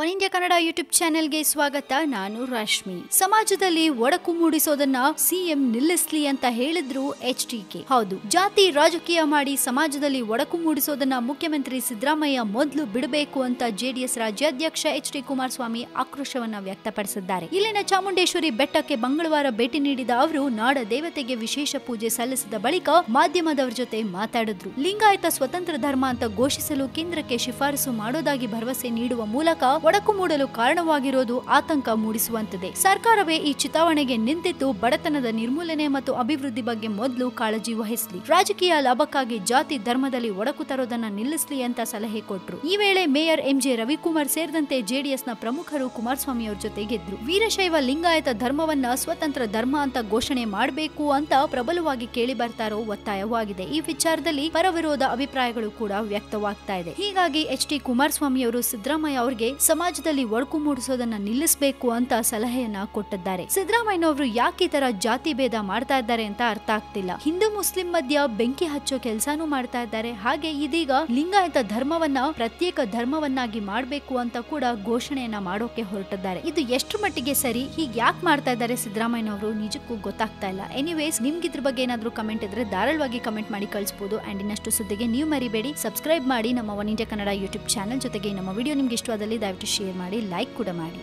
One India Kannada YouTube ಚಾನೆಲ್ಗೆ ಸ್ವಾಗತ. ನಾನು ರಶ್ಮಿ. ಸಮಾಜದಲ್ಲಿ ಒಡಕು ಮೂಡಿಸೋದನ್ನ ಸಿಎಂ ನಿಲ್ಲಿಸ್ಲಿ ಅಂತ ಹೇಳಿದ್ರು ಎಚ್ ಕೆ. ಹೌದು, ಜಾತಿ ರಾಜಕೀಯ ಮಾಡಿ ಸಮಾಜದಲ್ಲಿ ಒಡಕು ಮೂಡಿಸೋದನ್ನ ಮುಖ್ಯಮಂತ್ರಿ ಸಿದ್ದರಾಮಯ್ಯ ಮೊದಲು ಬಿಡಬೇಕು ಅಂತ ಜೆಡಿಎಸ್ ರಾಜ್ಯಾಧ್ಯಕ್ಷ ಎಚ್ ಡಿ ಕುಮಾರಸ್ವಾಮಿ ಆಕ್ರೋಶವನ್ನ ವ್ಯಕ್ತಪಡಿಸಿದ್ದಾರೆ. ಇಲ್ಲಿನ ಚಾಮುಂಡೇಶ್ವರಿ ಬೆಟ್ಟಕ್ಕೆ ಮಂಗಳವಾರ ಭೇಟಿ ನೀಡಿದ ಅವರು, ನಾಡ ದೇವತೆಗೆ ವಿಶೇಷ ಪೂಜೆ ಸಲ್ಲಿಸಿದ ಬಳಿಕ ಮಾಧ್ಯಮದವರ ಜೊತೆ ಮಾತಾಡಿದ್ರು. ಲಿಂಗಾಯತ ಸ್ವತಂತ್ರ ಧರ್ಮ ಅಂತ ಘೋಷಿಸಲು ಕೇಂದ್ರಕ್ಕೆ ಶಿಫಾರಸು ಮಾಡೋದಾಗಿ ಭರವಸೆ ನೀಡುವ ಮೂಲಕ ಒಡಕು ಮೂಡಲು ಕಾರಣವಾಗಿರೋದು ಆತಂಕ ಮೂಡಿಸುವಂತಿದೆ. ಸರ್ಕಾರವೇ ಈ ಚಿತಾವಣೆಗೆ ನಿಂತಿದ್ದು ಬಡತನದ ನಿರ್ಮೂಲನೆ ಮತ್ತು ಅಭಿವೃದ್ಧಿ ಬಗ್ಗೆ ಮೊದಲು ಕಾಳಜಿ ವಹಿಸಲಿ. ರಾಜಕೀಯ ಲಾಭಕ್ಕಾಗಿ ಜಾತಿ ಧರ್ಮದಲ್ಲಿ ಒಡಕು ತರೋದನ್ನ ನಿಲ್ಲಿಸಲಿ ಅಂತ ಸಲಹೆ ಕೊಟ್ಟರು ಈ ವೇಳೆ ಮೇಯರ್ ಎಂಜೆ ರವಿಕುಮಾರ್ ಸೇರಿದಂತೆ ಜೆಡಿಎಸ್ನ ಪ್ರಮುಖರು ಕುಮಾರಸ್ವಾಮಿ ಅವರ ಜೊತೆಗಿದ್ರು. ವೀರಶೈವ ಲಿಂಗಾಯತ ಧರ್ಮವನ್ನ ಸ್ವತಂತ್ರ ಧರ್ಮ ಅಂತ ಘೋಷಣೆ ಮಾಡಬೇಕು ಅಂತ ಪ್ರಬಲವಾಗಿ ಕೇಳಿ ಬರ್ತಾರೋ ಒತ್ತಾಯವಾಗಿದೆ. ಈ ವಿಚಾರದಲ್ಲಿ ಪರವಿರೋಧ ಅಭಿಪ್ರಾಯಗಳು ಕೂಡ ವ್ಯಕ್ತವಾಗ್ತಾ ಇದೆ. ಹೀಗಾಗಿ ಎಚ್ ಡಿ ಕುಮಾರಸ್ವಾಮಿ ಅವರು ಸಿದ್ದರಾಮಯ್ಯ ಅವರಿಗೆ ಸಮಾಜದಲ್ಲಿ ಒಡಕು ಮೂಡಿಸೋದನ್ನ ನಿಲ್ಲಿಸಬೇಕು ಅಂತ ಸಲಹೆಯನ್ನ ಕೊಟ್ಟಿದ್ದಾರೆ. ಸಿದ್ದರಾಮಯ್ಯನವರು ಯಾಕೆ ತರ ಜಾತಿ ಭೇದ ಮಾಡ್ತಾ ಇದ್ದಾರೆ ಅಂತ ಅರ್ಥ ಆಗ್ತಿಲ್ಲ. ಹಿಂದೂ ಮುಸ್ಲಿಂ ಮಧ್ಯ ಬೆಂಕಿ ಹಚ್ಚೋ ಕೆಲಸನೂ ಮಾಡ್ತಾ ಇದ್ದಾರೆ. ಹಾಗೆ ಇದೀಗ ಲಿಂಗಾಯತ ಧರ್ಮವನ್ನ ಪ್ರತ್ಯೇಕ ಧರ್ಮವನ್ನಾಗಿ ಮಾಡಬೇಕು ಅಂತ ಕೂಡ ಘೋಷಣೆಯನ್ನ ಮಾಡೋಕೆ ಹೊರಟಿದ್ದಾರೆ. ಇದು ಎಷ್ಟು ಮಟ್ಟಿಗೆ ಸರಿ? ಹೀಗೆ ಯಾಕೆ ಮಾಡ್ತಾ ಇದ್ದಾರೆ ಸಿದ್ದರಾಮಯ್ಯನವರು? ನಿಜಕ್ಕೂ ಗೊತ್ತಾಗ್ತಾ ಇಲ್ಲ. ಎನಿವೇಸ್ ನಿಮ್ಗೆ ಇದ್ರ ಬಗ್ಗೆ ಏನಾದ್ರೂ ಕಮೆಂಟ್ ಇದ್ರೆ ಧಾರಾಳವಾಗಿ ಕಮೆಂಟ್ ಮಾಡಿ ಕಳಿಸಬಹುದು ಅಂಡ್ ಇನ್ನಷ್ಟು ಸುದ್ದಿಗೆ ನೀವು ಮರಿಬೇಡಿ. ಸಬ್ಸ್ಕ್ರೈಬ್ ಮಾಡಿ ನಮ್ಮ One India Kannada YouTube channel ಜೊತೆಗೆ ನಮ್ಮ ವಿಡಿಯೋ ನಿಮ್ಗೆ ಇಷ್ಟವಾದಲ್ಲಿ ದಯವಿಟ್ಟು ಶೇರ್ ಮಾಡಿ ಲೈಕ್ ಕೂಡ ಮಾಡಿ.